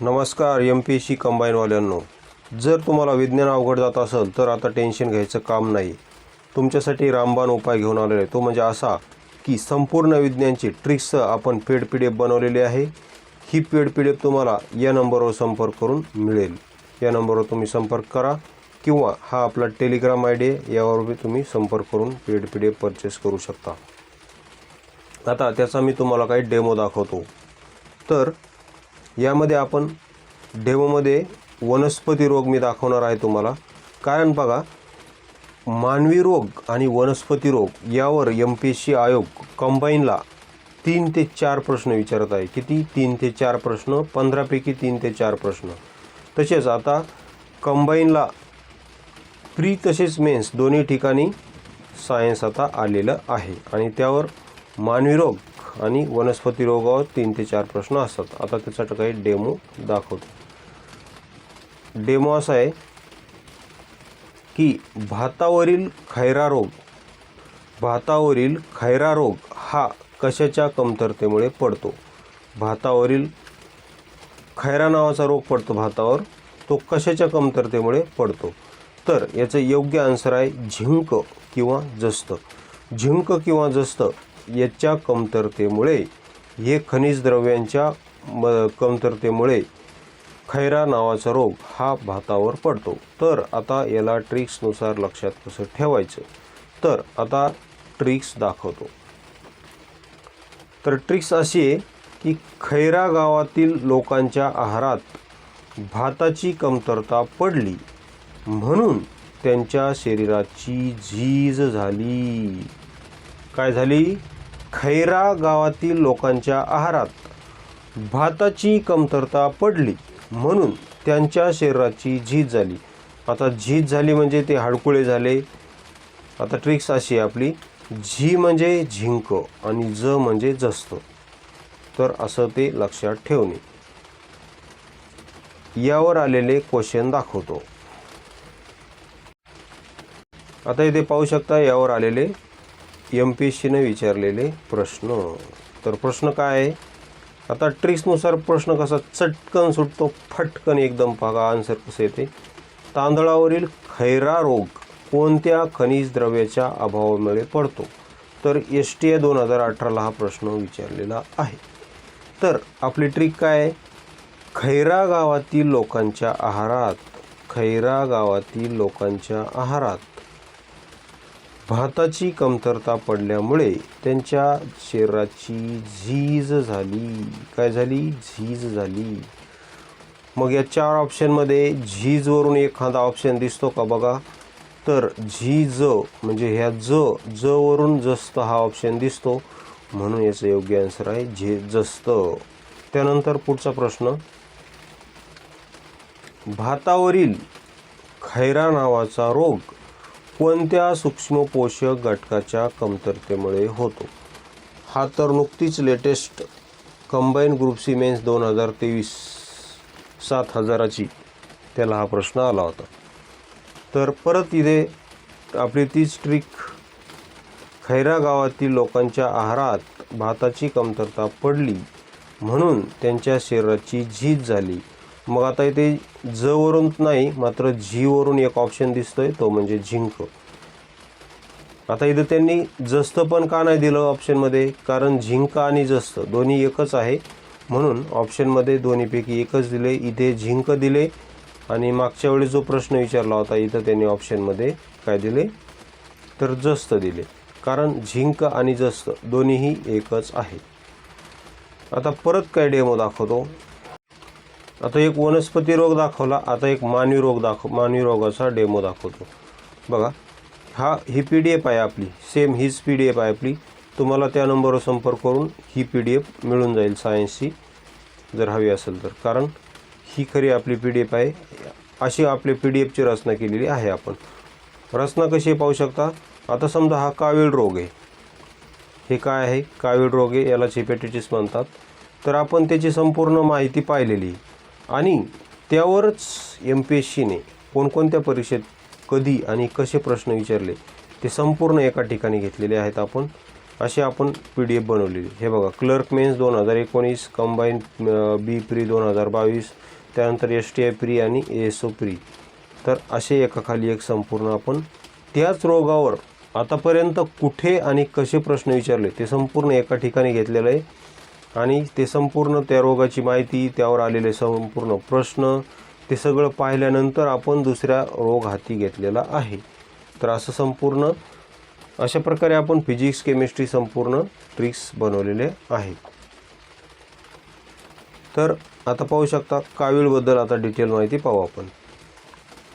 नमस्कार M P S C कंबाईनवाल्यांनो. जर तुम्हाला विज्ञान अवघड जात असेल तर आता टेन्शन घ्यायचं काम नाही. तुमच्यासाठी रामबाण उपाय घेऊन आलेला आहे. तो म्हणजे असा की संपूर्ण विज्ञानची ट्रिक्स आपण पेड पी डी एफ बनवलेली आहे. ही पेड पी डी एफ तुम्हाला या नंबरवर संपर्क करून मिळेल. या नंबरवर तुम्ही संपर्क करा किंवा हा आपला टेलिग्राम आय डी आहे यावर बी तुम्ही संपर्क करून paid P D F purchase करू शकता. आता त्याचा मी तुम्हाला काही डेमो दाखवतो. तर यामध्ये आपण डेमोमध्ये वनस्पती रोग मी दाखवणार आहे तुम्हाला. कारण बघा मानवी रोग आणि वनस्पती रोग यावर एम पी एस सी आयोग कंबाईनला तीन ते चार प्रश्न विचारत आहे. किती? तीन ते चार प्रश्न पंधरापैकी तीन ते चार प्रश्न. तसेच आता कंबाईनला प्री तसेच मेन्स दोन्ही ठिकाणी सायन्स आता आलेलं आहे. आणि त्यावर मानवी रोग आणि वनस्पती रोगावर तीन ते चार प्रश्न असतात. आता त्याचा काही डेमो दाखवतो. डेमो असा आहे की भातावरील खैरा रोग भातावरील खैरा रोग हा कशाच्या कमतरतेमुळे पडतो? भातावरील खैरा नावाचा रोग पडतो भातावर. तो कशाच्या कमतरतेमुळे पडतो? तर याचं योग्य आन्सर आहे झिंक किंवा जस्त. झिंक किंवा जस्त याच्या कमतरतेमुळे हे खनिज द्रव्यांच्या म कमतरतेमुळे खैरा नावाचा रोग हा भातावर पडतो. तर आता याला ट्रिक्सनुसार लक्षात कसं ठेवायचं? तर आता ट्रिक्स दाखवतो. तर ट्रिक्स अशी आहे की खैरा गावातील लोकांच्या आहारात भाताची कमतरता पडली. म्हणून त्यांच्या शरीराची झीज झाली. काय झाली? खैरा गावातील लोकांच्या आहारात भाताची कमतरता पडली म्हणून त्यांच्या शरीराची झीज झाली. आता झीज झाली म्हणजे ते हाडकुळे झाले. आता ट्रिक्स अशी आपली. झी म्हणजे झिंक आणि ज म्हणजे जस्त. तर असं ते लक्षात ठेवणे. यावर आलेले क्वेश्चन दाखवतो. आता इथे पाहू शकता यावर आलेले एम पी एस सीने विचारलेले प्रश्न. तर प्रश्न काय आहे? आता ट्रिक्सनुसार प्रश्न कसा चटकन सुटतो फटकन एकदम पागा आन्सर कसं येते? तांदळावरील खैरा रोग कोणत्या खनिज द्रव्याच्या अभावामुळे पडतो? तर एस टी ए दोन हजार अठराला हा प्रश्न विचारलेला आहे. तर आपली ट्रिक काय आहे? खैरा गावातील लोकांच्या आहारात खैरा गावातील लोकांच्या आहारात. भाताची कमतरता पडल्यामुळे त्यांच्या शरीराची झीज झाली. काय झाली? झीज झाली. मग या चार ऑप्शनमध्ये झीजवरून एखादा ऑप्शन दिसतो का बघा? तर झी ज म्हणजे ह्या ज ज वरून जस्त हा ऑप्शन दिसतो. म्हणून याचं योग्य आन्सर आहे झे जस्त. त्यानंतर पुढचा प्रश्न. भातावरील खैरा नावाचा रोग कोणत्या सूक्ष्म पोषक घटकाच्या कमतरतेमुळे होतो? हा तर नुकतीच लेटेस्ट कंबाईन ग्रुप सीमेन्स दोन हजार तेवीस सात हजाराची त्याला हा प्रश्न आला होता. तर परत इथे आपली तीच ट्रिक. खैरा गावातील लोकांच्या आहारात भाताची कमतरता पडली म्हणून त्यांच्या शरीराची झीज झाली. मग आता इथे ज वरून नाही मात्र झी वरून एक ऑप्शन दिसतोय तो म्हणजे झिंक आता इथं त्यांनी जस्त पण का नाही दिलं ऑप्शनमध्ये कारण झिंक आणि जस्त दोन्ही एकच आहे. म्हणून ऑप्शनमध्ये दोन्हीपैकी एकच दिले इथे झिंक दिले आणि मागच्या वेळी जो प्रश्न विचारला होता इथं त्यांनी ऑप्शनमध्ये काय दिले? तर जस्त दिले. कारण झिंक आणि जस्त दोन्हीही एकच आहे. आता परत काय डेमो दाखवतो. आता एक वनस्पती रोग दाखवला आता एक मानवी रोग दाखव मानवी रोगाचा डेमो दाखवतो. बघा हा ही पी डी एफ आहे आपली सेम हीच पी डी एफ आहे आपली. तुम्हाला त्या नंबरवर संपर्क करून ही पी डी एफ मिळून जाईल सायन्सची जर हवी असेल तर. कारण ही खरी आपली पी डी एफ आहे अशी आपली पी डी एफची रचना केलेली आहे आपण. रचना कशी पाहू शकता? आता समजा हा कावीळ रोग आहे. हे काय आहे? कावीळ रोग आहे याला हेपॅटिटिस म्हणतात. तर आपण त्याची संपूर्ण माहिती पाहिलेली आणि त्यावरच एम पी एस सीने कोणकोणत्या परीक्षेत कधी आणि कसे प्रश्न विचारले ते संपूर्ण एका ठिकाणी घेतलेले आहेत आपण. असे आपण पी डी एफ बनवलेली. हे बघा क्लर्क मेन्स दोन हजार एकोणीस कंबाईन बी प्री दोन हजार बावीस त्यानंतर एस टी आय प्री आणि एस ओ प्री तर असे एकाखाली एक संपूर्ण आपण त्याच रोगावर आतापर्यंत कुठे आणि कसे प्रश्न विचारले ते संपूर्ण एका ठिकाणी घेतलेलं आहे. आणि ते संपूर्ण त्या रोगाची माहिती त्यावर आलेले संपूर्ण प्रश्न ते सगळं पाहिल्यानंतर आपण दुसऱ्या रोग हाती घेतलेला आहे. तर असं संपूर्ण अशा प्रकारे आपण फिजिक्स केमिस्ट्री संपूर्ण ट्रिक्स बनवलेले आहेत. तर आता पाहू शकता कावीळबद्दल आता डिटेल माहिती पाहू आपण.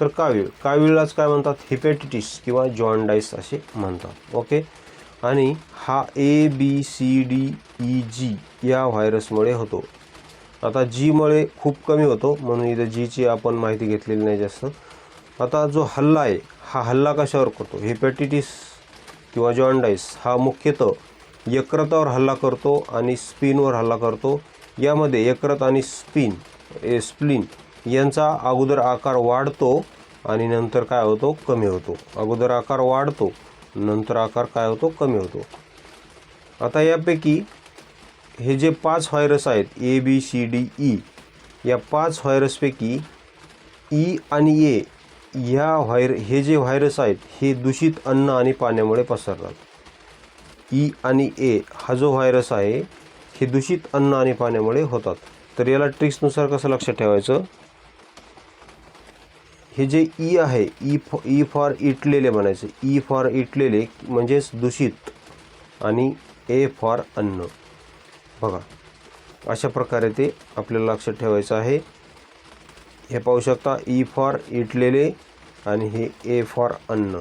तर कावीळ कावीळलाच काय म्हणतात? हिपॅटिटिस किंवा जॉन्डाईस असे म्हणतात. ओके आणि हा A B C D E G या व्हायरसमुळे होतो. आता जीमुळे खूप कमी होतो म्हणून इथं जीची आपण माहिती घेतलेली नाही जास्त. आता जो हल्ला आहे हा हल्ला कशावर करतो? हेपॅटिटिस किंवा जॉन्डाईस हा मुख्यतः यकृतावर हल्ला करतो आणि स्पिनवर हल्ला करतो. यामध्ये यकृत आणि स्पिन ए स्प्लिन यांचा अगोदर आकार वाढतो आणि नंतर काय होतो? कमी होतो. अगोदर आकार वाढतो नंतर आकार काय होतो? कमी होतो. आता यापैकी हे जे पाच व्हायरस आहेत A B C D E या पाच व्हायरसपैकी ई e आणि ए ह्या व्हायर हे जे व्हायरस आहेत हे दूषित अन्न आणि पाण्यामुळे पसरतात. ई आणि ए हा जो व्हायरस आहे हे दूषित अन्न आणि पाण्यामुळे होतात. तर याला ट्रिक्सनुसार कसं लक्षात ठेवायचं? हे जे ई आहे ई फ ई फॉर इटलेले म्हणायचं. ई फॉर इटलेले म्हणजेच दूषित आणि ए फॉर अन्न. बघा अशा प्रकारे ते आपल्याला लक्षात ठेवायचं आहे. हे पाहू शकता e ई फॉर इटलेले आणि हे ए फॉर अन्न.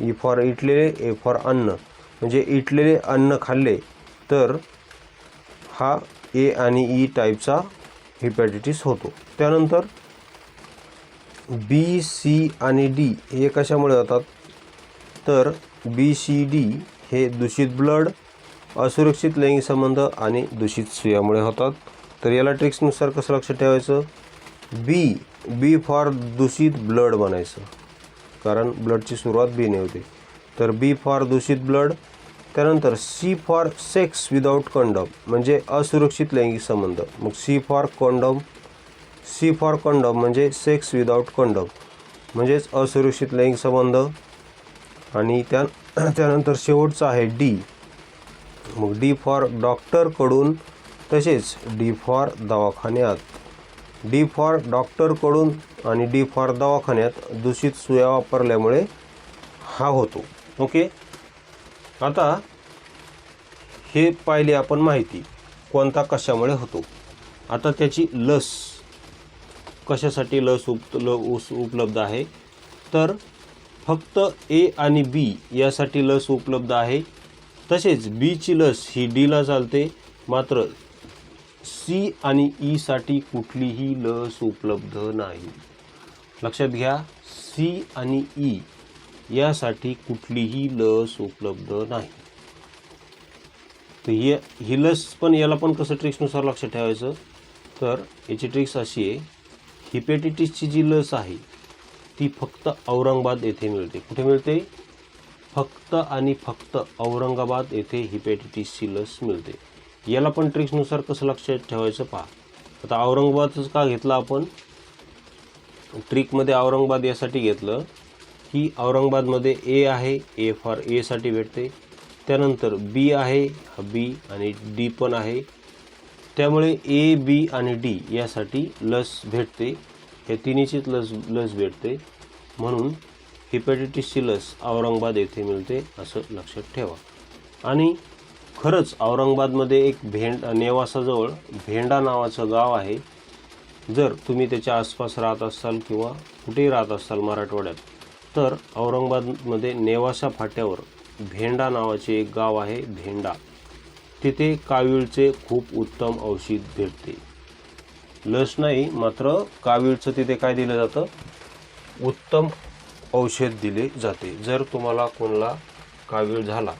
E ई फॉर इटलेले ए फॉर अन्न. म्हणजे इटलेले अन्न खाल्ले तर हा ए आणि ई टाईपचा हिपॅटिटिस होतो. त्यानंतर बी सी आणि डी हे कशामुळे जातात? तर बी सी डी हे दूषित ब्लड असुरक्षित लैंगिक संबंध आणि दूषित सुयामुळे होतात. तर याला ट्रिक्सनुसार कसं लक्षात ठेवायचं? बी बी फॉर दूषित ब्लड बनायचं. कारण ब्लडची सुरुवात बीने होते. तर बी फॉर दूषित ब्लड त्यानंतर C for sex without condom म्हणजे असुरक्षित लैंगिक संबंध. मग C for condom C for condom म्हणजे सेक्स विदाऊट कंडम म्हणजेच असुरक्षित लैंगिक संबंध. आणि त्या त्यानंतर शेवटचं आहे डी मग डी फॉर डॉक्टरकडून तसेच डी फॉर दवाखान्यात. डी फॉर डॉक्टरकडून आणि डी फॉर दवाखान्यात दूषित सुया वापरल्यामुळे हा होतो. ओके? आता हे पाहिले आपण माहिती कोणता कशामुळे होतो. आता त्याची लस कशासाठी लस उप ल उस उपलब्ध आहे. तर फक्त ए आणि बी यासाठी लस उपलब्ध आहे. तसेच बीची लस ही डीला चालते. मात्र सी आणि ईसाठी कुठलीही लस उपलब्ध नाही. लक्षात घ्या सी आणि ई यासाठी कुठलीही लस उपलब्ध नाही. तर ही ही लस पण याला पण कसं ट्रिक्सनुसार लक्षात ठेवायचं? तर याची ट्रिक्स अशी आहे हिपेटिटिसची जी लस आहे ती फक्त औरंगाबाद येथे मिळते. कुठे मिळते? फक्त आणि फक्त औरंगाबाद येथे हिपॅटिटिसची लस मिळते. याला पण ट्रिक्सनुसार कसं लक्षात ठेवायचं पहा. आता औरंगाबादच का घेतलं आपण? ट्रिकमध्ये औरंगाबाद यासाठी घेतलं की औरंगाबादमध्ये ए आहे ए फॉर एसाठी भेटते. त्यानंतर बी आहे हा बी आणि डी पण आहे. त्यामुळे ए बी आणि डी यासाठी लस भेटते. या तिन्हीचीच लस लस भेटते. म्हणून हिपॅटिटिसची लस औरंगाबाद येथे मिळते असं लक्षात ठेवा. आणि खरंच औरंगाबादमध्ये एक भेंड नेवासाजवळ भेंडा नावाचं गाव आहे. जर तुम्ही त्याच्या आसपास राहत असाल किंवा कुठेही राहत असाल मराठवाड्यात तर औरंगाबादमध्ये नेवासा फाट्यावर भेंडा नावाचे एक गाव आहे भेंडा. तिथे कावीळचे खूप उत्तम औषध भेटते. लस नाही मात्र कावीळचं तिथे काय दिलं जातं? उत्तम औषध दिले जाते. जर तुम्हाला कोणाला कावीळ झाला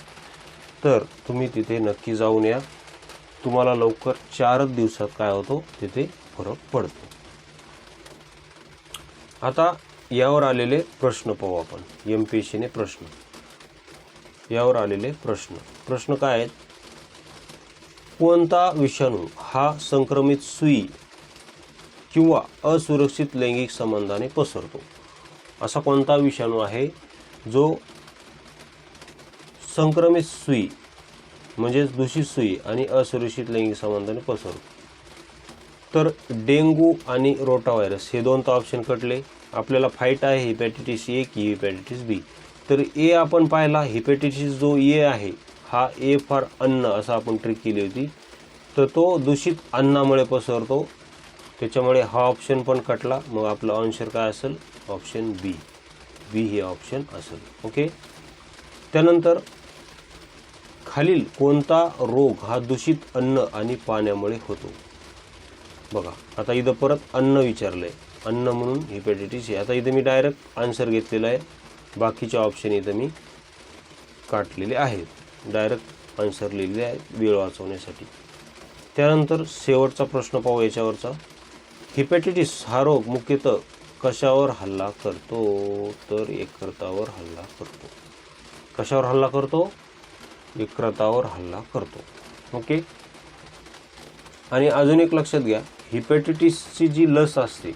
तर तुम्ही तिथे नक्की जाऊन या. तुम्हाला लवकर चारच दिवसात काय होतो तिथे फरक पडतो. आता यावर आलेले प्रश्न पाहू आपण. एम पी एस सीने प्रश्न. यावर आलेले प्रश्न. प्रश्न काय आहेत? कोणता विषाणू हा संक्रमित सुई किंवा असुरक्षित लैंगिक संबंधाने पसरतो? असा कोणता विषाणू आहे? जो संक्रमित सुई म्हणजेच दूषित सुई आणि असुरक्षित लैंगिक संबंधाने पसरतो तर डेंगू आणि रोटा व्हायरस हे दोन तर ऑप्शन कटले. आपल्याला फाईट आहे हिपॅटिटिस ए की हिपॅटिटिस बी तर ए आपण पाहिला हिपॅटिटिस जो ए आहे हा ए फॉर अन्न असं आपण ट्रिक केली होती. तर तो दूषित अन्नामुळे पसरतो. त्याच्यामुळे हा ऑप्शन पण कटला. मग आपला आन्सर काय असेल? ऑप्शन बी. बी हे ऑप्शन असेल. ओके? त्यानंतर खालील कोणता रोग हा दूषित अन्न आणि पाण्यामुळे होतो? बघा आता इथं परत अन्न विचारलं आहे अन्न म्हणून हिपॅटिटिस आहे आता इथं मी डायरेक्ट आन्सर घेतलेला आहे. बाकीचे ऑप्शन इथं मी काटलेले आहेत. डायरेक्ट आन्सर लिहिलेले आहेत वेळ वाचवण्यासाठी. त्यानंतर शेवटचा प्रश्न पाहू याच्यावरचा. हिपॅटिटिस हा रोग मुख्यतः कशावर हल्ला करतो तर एकरतावर हल्ला करतो. कशावर हल्ला करतो? यकृतावर हल्ला करतो. ओके? आणि अजून एक लक्षात घ्या हिपॅटिटिसची जी लस असते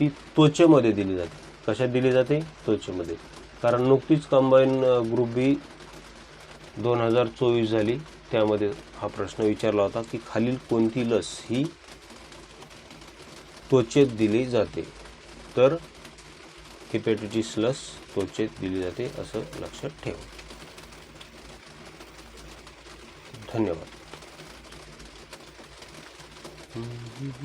ती त्वचेमध्ये दिली जाते. कशात दिली जाते? त्वचेमध्ये. कारण नुकतीच कंबाईन ग्रुप बी दोन हजार चोवीस झाली. त्यामध्ये हा प्रश्न विचारला होता की खालील कोणती लस ही त्वचेत दिली जाते? तर हिपॅटिटिस लस त्वचेत दिली जाते असं लक्षात ठेवा. धन्यवाद.